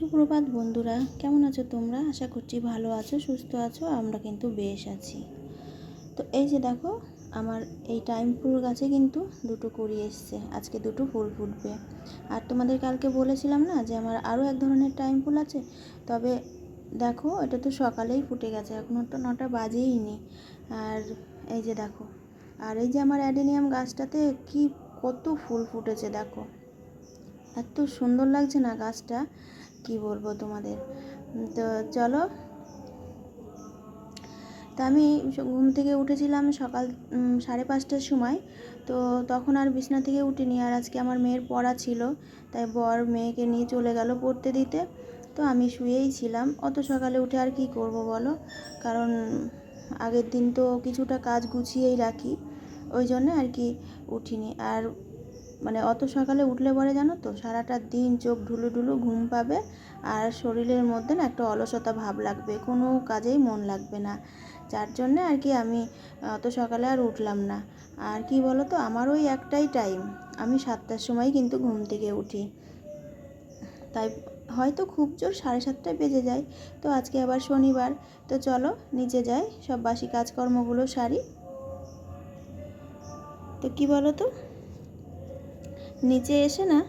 সুপ্রভাত বন্ধুরা, কেমন আছো তোমরা? আশা করছি ভালো আছো, সুস্থ আছো, আমরা কিন্তু বেশ আছি। তো এই যে দেখো, আমার এই টাইম ফুল গাছে কিন্তু দুটো কুড়ি এসছে, আজকে দুটো ফুল ফুটবে। আর তোমাদের কালকে বলেছিলাম না যে আমার আরও এক ধরনের টাইম ফুল আছে? তবে দেখো, এটা তো সকালেই ফুটে গেছে এখনও তো নটা বাজেই নি। আর এই যে দেখো, আর এই যে আমার অ্যাডেনিয়াম গাছটাতে কি কত ফুল ফুটেছে দেখো। এত সুন্দর লাগছে না গাছটা। কি বলব তোমাদের? তো চলো। তা আমি ঘুম থেকে উঠেছিলাম সকাল সাড়ে পাঁচটার সময়। তো তখন আর বিছনা থেকে উঠিনি আর আজকে আমার মেয়ের পড়া ছিল। তাই বর মেয়েকে নিয়ে চলে গেল পড়তে দিতে। তো আমি শুয়েই ছিলাম। অত সকালে উঠে আর কি করব বলো? কারণ আগের দিন তো কিছুটা কাজ গুছিয়েই রাখি। ওই জন্য আর কি উঠিনি। আর মানে অত সকালে উঠলে পরে জানো তো? সারাটা দিন চোখ ঢুলু ঢুলু ঘুম পাবে আর শরীরের মধ্যে না একটা অলসতা ভাব লাগবে, কোনো কাজেই মন লাগবে না। যার জন্যে আর কি আমি অত সকালে আর উঠলাম না। আর কি বলো তো আমার ওই একটাই টাইম আমি সাতটার সময় কিন্তু ঘুম থেকে উঠি। তাই হয়তো খুব জোর সাড়ে সাতটায় বেজে যায়। তো আজকে আবার শনিবার, তো চলো নিচে যাই, সব বাসি কাজকর্মগুলো সারি। তো কি বলো তো নিচে এসে না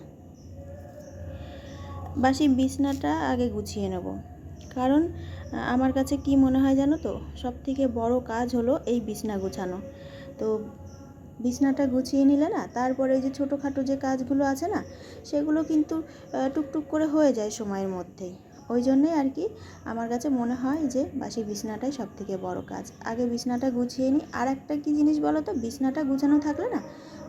বাসি বিছনাটা আগে গুছিয়ে নেব। কারণ, আমার কাছে কি মনে হয় জানো তো? সব থেকে বড় কাজ হলো এই বিছনা গুছানো। তো বিছনাটা গুছিয়ে নিলে না, তারপরে যে ছোটোখাটো যে কাজগুলো আছে না, সেগুলো কিন্তু টুকটুক করে হয়ে যায় সময়ের মধ্যেই। ওই জন্যই আর কি আমার কাছে মনে হয় যে বাসি বিছনাটাই সব থেকে বড় কাজ। আগে বিছনাটা গুছিয়ে নিই আর একটা কী জিনিস বলো তো বিছনাটা গুছানো থাকলে না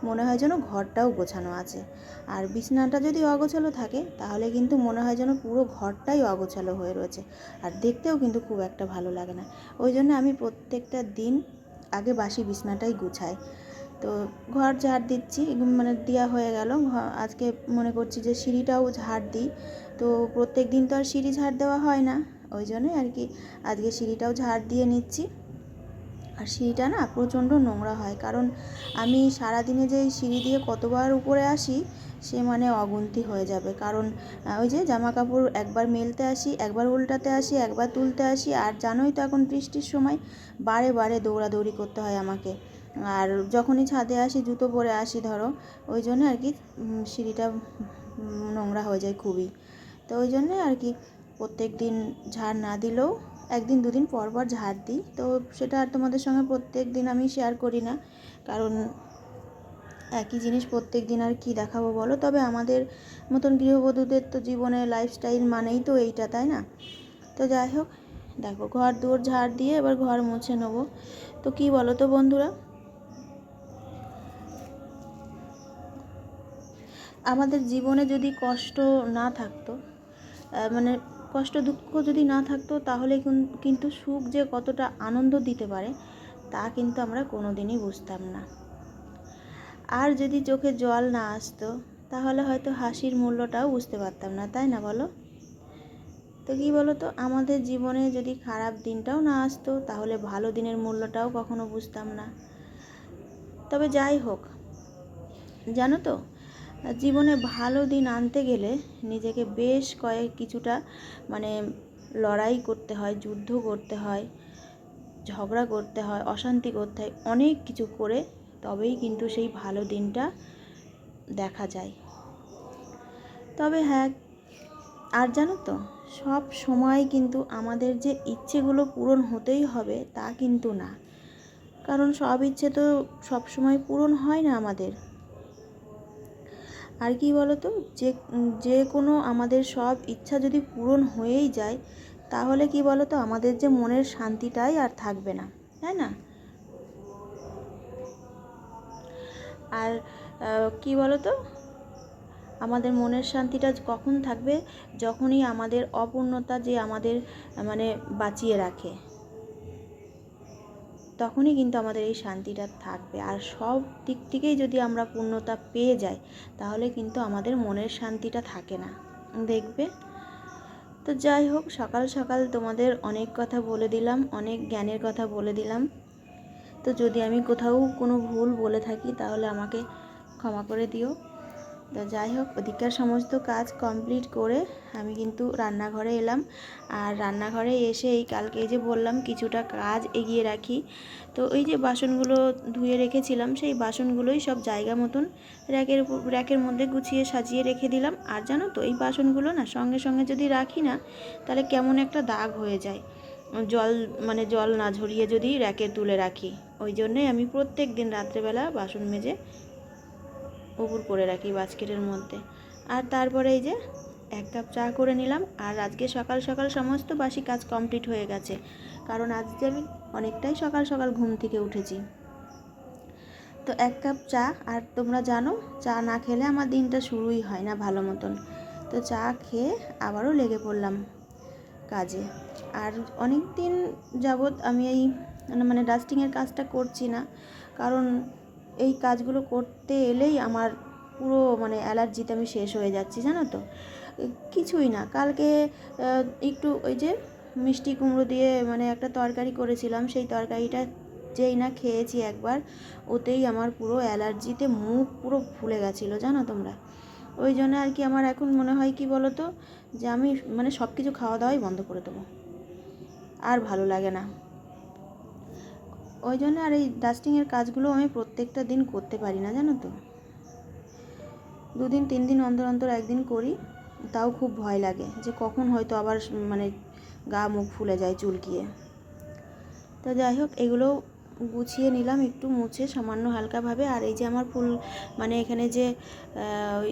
মনে হয় যেন ঘরটাও গোছানো আছে। আর বিছনাটা যদি অগোছালো থাকে, তাহলে কিন্তু মনে হয় যেন পুরো ঘরটাই অগোছালো হয়ে রয়েছে। আর দেখতেও কিন্তু খুব একটা ভালো লাগে না। ওই জন্য আমি প্রত্যেকটা দিন আগে বাসি বিছনাটাই গুছাই। তো ঘর ঝাড় দিচ্ছি মানে দেওয়া হয়ে গেল। আজকে মনে করছি যে সিঁড়িটাও ঝাড় দিই। তো প্রত্যেক দিন তো আর সিঁড়ি ঝাড় দেওয়া হয় না, ওই জন্যই আর কি আজকে সিঁড়িটাও ঝাড় দিয়ে নিচ্ছি। আর সিঁড়িটা না প্রচণ্ড নোংরা হয়, কারণ আমি সারাদিনে যে সিঁড়ি দিয়ে কতবার উপরে আসি, সে মানে অগুন্তি হয়ে যাবে। কারণ ওই যে জামা কাপড় একবার মেলতে আসি, একবার উল্টাতে আসি, একবার তুলতে আসি, আর জানোই তো এখন বৃষ্টির সময় বারে বারে দৌড়াদৌড়ি করতে হয় আমাকে। আর যখনই ছাদে আসি, জুতো পরে আসি ধরো, ওই জন্য আর কি সিঁড়িটা নোংরা হয়ে যায় খুবই। তো ওই জন্যে আর কি, প্রত্যেক দিন ঝাড় না দিলেও একদিন দুদিন পর পর ঝাড় দিই। তো সেটা আর তোমাদের সঙ্গে প্রত্যেক দিন আমি শেয়ার করি না, কারণ একই জিনিস প্রত্যেক দিন আর কি দেখাবো বলো? তবে আমাদের মতন গৃহবধূদের তো জীবনে লাইফস্টাইল মানেই তো এইটা, তাই না? তো যাই হোক, দেখো, ঘর দুয়ার ঝাড় দিয়ে এবার ঘর মুছে নেব। তো কি বলো তো বন্ধুরা? আমাদের জীবনে যদি কষ্ট না থাকতো মানে কষ্ট দুঃখ যদি না থাকতো, তাহলে কিন্তু সুখ যে কতটা আনন্দ দিতে পারে, তা কিন্তু আমরা কোনো দিনই বুঝতাম না। আর যদি চোখে জল না আসতো, তাহলে হয়তো হাসির মূল্যটাও বুঝতে পারতাম না, তাই না বলো? তো কী বলো তো আমাদের জীবনে যদি খারাপ দিনটাও না আসতো, তাহলে ভালো দিনের মূল্যটাও কখনো বুঝতাম না। তবে যাই হোক, জানো তো জীবনে ভালো দিন আনতে গেলে নিজেকে বেশ কয়েক কিছুটা মানে লড়াই করতে হয়, যুদ্ধ করতে হয়, ঝগড়া করতে হয়, অশান্তি করতে হয়, অনেক কিছু করে তবেই কিন্তু সেই ভালো দিনটা দেখা যায়। তবে হ্যাঁ আর জানো তো, সব সময় কিন্তু আমাদের যে ইচ্ছেগুলো পূরণ হতেই হবে তা কিন্তু না। কারণ সব ইচ্ছে তো সব সময় পূরণ হয় না আমাদের। আর কি বলতো? যে যে কোনো আমাদের সব ইচ্ছা যদি পূরণ হয়েই যায়, তাহলে কি বলতো? আমাদের যে মনের শান্তিটাই আর থাকবে না, তাই না? আর কি বলতো? আমাদের মনের শান্তিটা কখন থাকবে? যখনই আমাদের অপূর্ণতা যে আমাদের মানে বাঁচিয়ে রাখে। তখনই কিন্তু আমাদের এই শান্তিটা থাকবে। আর সব দিক থেকেই যদি আমরা পূর্ণতা পেয়ে যাই, তাহলে কিন্তু আমাদের মনের শান্তিটা থাকে না। দেখবে? তো যাই হোক, সকাল সকাল তোমাদের অনেক কথা বলে দিলাম, অনেক জ্ঞানের কথা বলে দিলাম। তো যদি আমি কোথাও কোনো ভুল বলে থাকি, তাহলে আমাকে ক্ষমা করে দিও। তো যাই হোক, ওদিককার সমস্ত কাজ কমপ্লিট করে আমি কিন্তু রান্নাঘরে এলাম। আর রান্নাঘরে এসে এই কালকে যে বললাম কিছুটা কাজ এগিয়ে রাখি। তো ওই যে বাসনগুলো ধুয়ে রেখেছিলাম, সেই বাসনগুলোই সব জায়গা মতন র্যাকের উপর, র্যাকের মধ্যে গুছিয়ে সাজিয়ে রেখে দিলাম। আর জানো তো, এই বাসনগুলো না সঙ্গে সঙ্গে যদি রাখি না, তাহলে কেমন একটা দাগ হয়ে যায়। জল মানে জল না ঝরিয়ে যদি র্যাকে তুলে রাখি। ওই জন্যই আমি প্রত্যেক দিন রাত্রেবেলা বাসন মেজে উপর করে রাখি বাস্কেটের মধ্যে। আর তারপরে এই যে এক কাপ চা করে নিলাম। আর আজকে সকাল সকাল সমস্ত বাসি কাজ কমপ্লিট হয়ে গেছে। কারণ আজকে আমি অনেকটাই সকাল সকাল ঘুম থেকে উঠেছি। তো এক কাপ চা, আর তোমরা জানো, চা না খেলে আমার দিনটা শুরুই হয় না ভালো মতন। তো চা খেয়ে আবারও লেগে পড়লাম কাজে। আর অনেক দিন যাবৎ আমি এই মানে ডাস্টিংয়ের কাজটা করছি না। কারণ এই কাজগুলো করতে এলেই আমার পুরো মানে অ্যালার্জিতে আমি শেষ হয়ে যাচ্ছি, জানো তো? কিছুই না। কালকে একটু ওই যে মিষ্টি কুমড়ো দিয়ে মানে একটা তরকারি করেছিলাম, সেই তরকারিটা যেই না খেয়েছি একবার, ওতেই আমার পুরো অ্যালার্জিতে মুখ পুরো ফুলে গেছিল, জানো তোমরা? ওই জন্য আর কি আমার এখন মনে হয় কি বলো তো যে আমি মানে সব কিছু খাওয়া দাওয়াই বন্ধ করে দেবো। আর ভালো লাগে না। ওই জন্য আর এই ডাস্টিংয়ের কাজগুলো আমি প্রত্যেকটা দিন করতে পারি না, জানো তো। দুদিন তিন দিন অন্তর অন্তর একদিন করি, তাও খুব ভয় লাগে যে কখন হয়তো আবার মানে গা মুখ ফুলে যায় চুলকিয়ে তো যাই হোক, এগুলো গুছিয়ে নিলাম, একটু মুছে সামান্য হালকাভাবে। আর এই যে আমার ফুল মানে এখানে যে ওই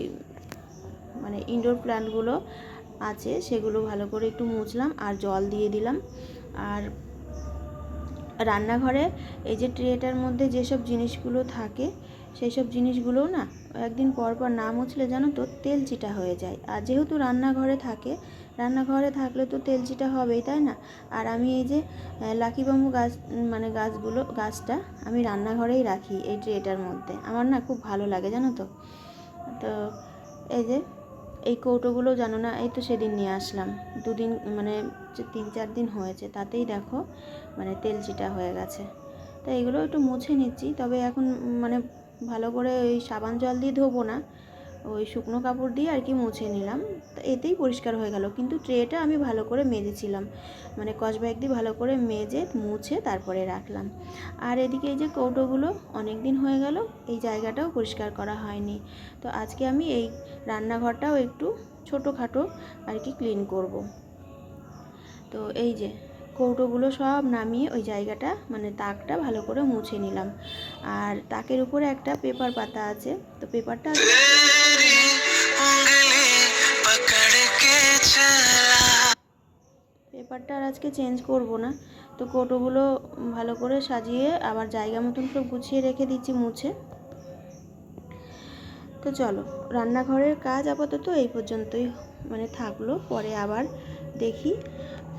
মানে ইনডোর প্ল্যান্টগুলো আছে, সেগুলো ভালো করে একটু মুছলাম, আর জল দিয়ে দিলাম। আর রান্নাঘরে এই যে ট্রেটার মধ্যে যেসব জিনিসগুলো থাকে সেই সব জিনিসগুলোও না একদিন পর পর না মুছলে জানো তো তেল চিটা হয়ে যায়। আর যেহেতু রান্নাঘরে থাকে, রান্নাঘরে থাকলে তো তেল চিটা হবেই, তাই না? আর আমি এই যে লাকি বাম্বু গাছ মানে গাছগুলো, গাছটা আমি রান্নাঘরেই রাখি এই ট্রেটার মধ্যে। আমার না খুব ভালো লাগে, জানো তো? তো এই যে, এই কৌটোগুলো জানো না, এই তো সেদিন নিয়ে আসলাম। দুদিন মানে তিন চার দিন হয়েছে, তাতেই দেখো মানে তেল চিটা হয়ে গেছে। তো এগুলো একটু মুছে নিচ্ছি, তবে এখন মানে ভালো করে ওই সাবান জল দিয়ে ধোবো না। ওই শুকনো কাপড় দিয়ে আর কি মুছে নিলাম। তো এতেই পরিষ্কার হয়ে গেল। কিন্তু ট্রেটা আমি ভালো করে মেজেছিলাম। মানে কসব্যাগ দিয়ে ভালো করে মেজে, মুছে তারপরে রাখলাম। আর এদিকে এই যে কৌটোগুলো অনেক দিন হয়ে গেল, এই জায়গাটাও পরিষ্কার করা হয়নি। তো আজকে আমি এই রান্নাঘরটাও একটু ছোটোখাটো আর কি ক্লিন করব। তো এই যে কৌটোগুলো সব নামিয়ে ওই জায়গাটা মানে তাকটা ভালো করে মুছে নিলাম। আর তাকের উপরে একটা পেপার পাতা আছে তো পেপারটা পেপারটা আর আজকে চেঞ্জ করব না। তো কৌটোগুলো ভালো করে সাজিয়ে আবার জায়গা মতন সব গুছিয়ে রেখে দিচ্ছি মুছে। তো চলো রান্নাঘরের কাজ আপাতত এই পর্যন্তই মানে থাকল। পরে আবার দেখি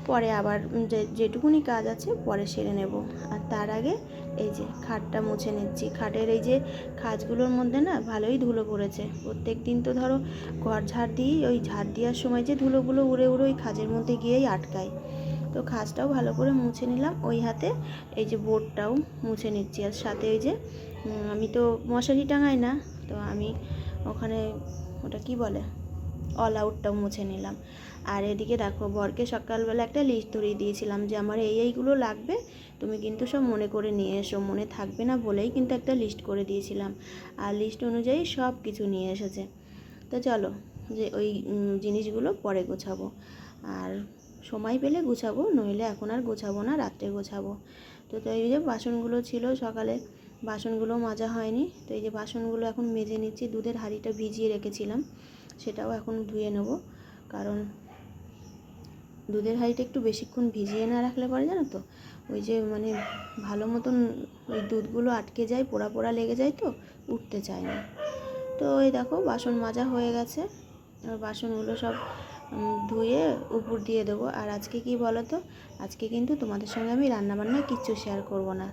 পরে আবার যে, যেটুকুনি কাজ আছে পরে সেরে নেব। আর তার আগে এই যে খাটটা মুছে নিচ্ছি। খাটের এই যে খাজগুলোর মধ্যে না ভালোই ধুলো পড়েছে। প্রত্যেক দিন তো ধরো ঘর ঝাড় দিই ওই ঝাড় দেওয়ার সময় যে ধুলোগুলো উড়ে উড়ে ওই খাজের মধ্যে গিয়েই আটকায়। তো খাজটাও ভালো করে মুছে নিলাম। ওই হাতে এই যে বোর্ডটাও মুছে নিচ্ছি। আর সাথে ওই যে আমি তো মশারি টাঙাই না, তো আমি ওখানে ওটা কি বলে? অল আউটটাও মুছে নিলাম। আর এদিকে দেখো, বরকে সকালবেলা একটা লিস্ট ধরিয়ে দিয়েছিলাম যে আমার এই এইগুলো লাগবে, তুমি কিন্তু সব মনে করে নিয়ে এসো, মনে থাকবে না বলেই কিন্তু একটা লিস্ট করে দিয়েছিলাম। আর লিস্ট অনুযায়ী সব কিছু নিয়ে এসেছে। তো চলো, যে ওই জিনিসগুলো পরে গোছাবো। আর সময় পেলে গোছাবো, নইলে এখন আর গোছাবো না, রাত্রে গোছাবো। তো তো এই যে বাসনগুলো ছিল সকালে, বাসনগুলো মাজা হয়নি। তো এই যে বাসনগুলো এখন মেজে নিচ্ছি, দুধের হাঁড়িটা ভিজিয়ে রেখেছিলাম, সেটাও এখন ধুয়ে নেব। কারণ দুধের হাঁড়িটা একটু বেশিক্ষণ ভিজিয়ে না রাখলে পরে জানো তো? ওই যে মানে ভালো মতন ওই দুধগুলো আটকে যায়, পোড়া পোড়া লেগে যায় তো, উঠতে চায় না। তো এই দেখো বাসন মাজা হয়ে গেছে। আর বাসনগুলো সব ধুয়ে উপর দিয়ে দেবো। আর আজকে কি বলো তো আজকে কিন্তু তোমাদের সঙ্গে আমি রান্নাবান্না কিচ্ছু শেয়ার করব না।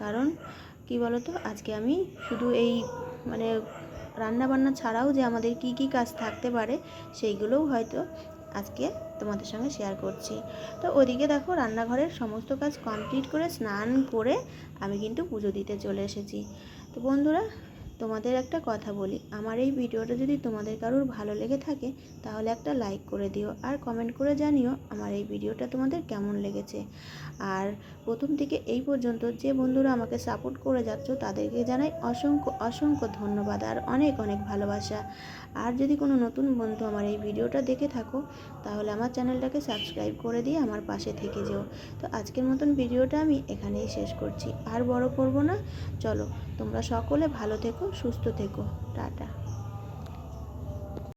কারণ কি বলো তো আজকে আমি শুধু এই মানে রান্নাবান্না ছাড়াও যে আমাদের কি কি কাজ থাকতে পারে, সেইগুলোও হয়তো আজকে তোমাদের সঙ্গে শেয়ার করছি। তো ওদিকে দেখো রান্নাঘরের সমস্ত কাজ কমপ্লিট করে স্নান করে আমি কিন্তু পুজো দিতে চলে এসেছি। তো বন্ধুরা তোমাদের একটা কথা বলি। আমার এই ভিডিওটা যদি তোমাদের কারোর ভালো লেগে থাকে, তাহলে একটা লাইক করে দিও আর কমেন্ট করে জানিও আমার এই ভিডিওটা তোমাদের কেমন লেগেছে। আর প্রথম থেকে এই পর্যন্ত যে বন্ধুরা আমাকে সাপোর্ট করে যাচ্ছ, তাদেরকে জানাই অসংখ্য অসংখ্য ধন্যবাদ আর অনেক অনেক ভালোবাসা। আর যদি কোনো নতুন বন্ধু আমার এই ভিডিওটা দেখে থাকো, তাহলে আমার চ্যানেলটাকে সাবস্ক্রাইব করে দিয়ে আমার পাশে থেকে যেও। তো আজকের মতন ভিডিওটা আমি এখানেই শেষ করছি। আর বড় করব না। চলো, তোমরা সকলে ভালো থেকো সুস্থ থেকো টাটা।